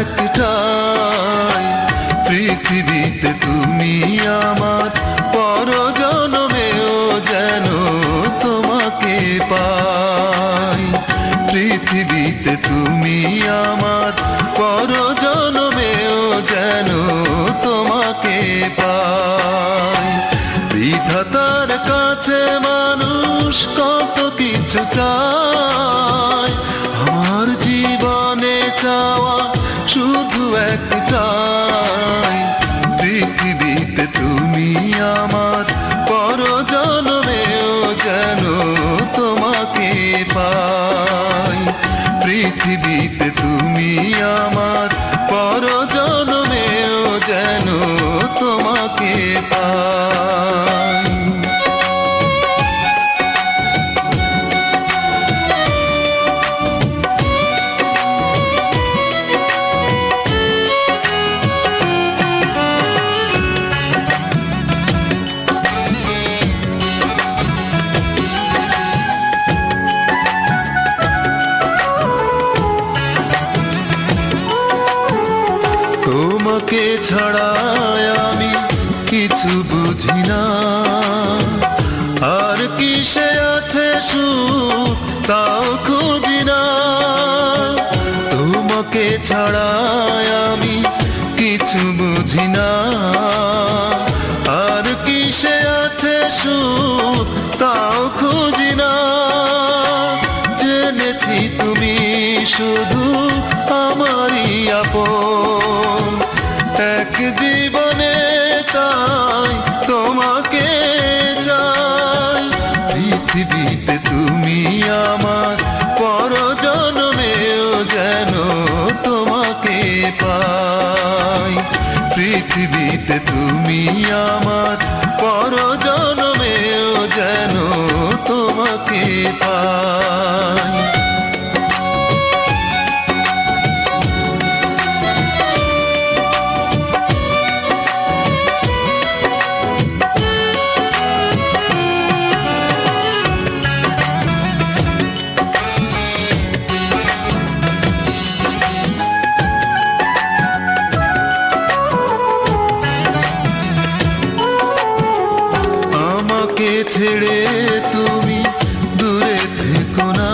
একটাই পৃথিবীতে তুমি আমার পরজনমেও যেন তোমাকে পাই। পৃথিবীতে তুমি আমার পৃথিবীতে তোমাকে ছাড়াই আমি কিছু বুঝি না। আর কিসে আছে সুখ, তাও খুঁজি না। তোমাকে ছাড়াই আমি কিছু বুঝি না। আর কিসে আছে সুখ, তাও খুঁজি না। জেনেছি তুমি শুধু আমারই আপন ছেড়ে তুমি দূরে থেকো না।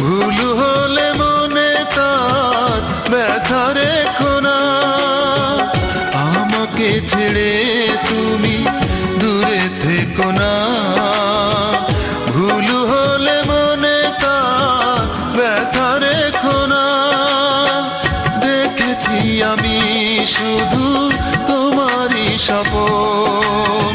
ভুল হলে মনে তার ব্যথা রেখো না। আমাকে ছেড়ে তুমি দূরে থেকো না। ভুল হলে মনে তার ব্যথা রেখো না। দেখেছি আমি শুধু তোমারই সপন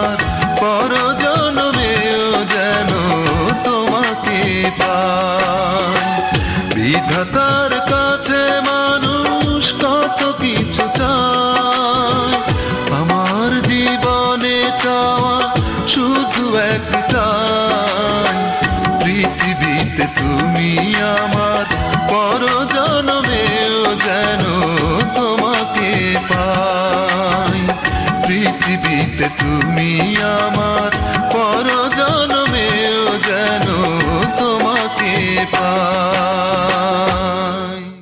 তুমি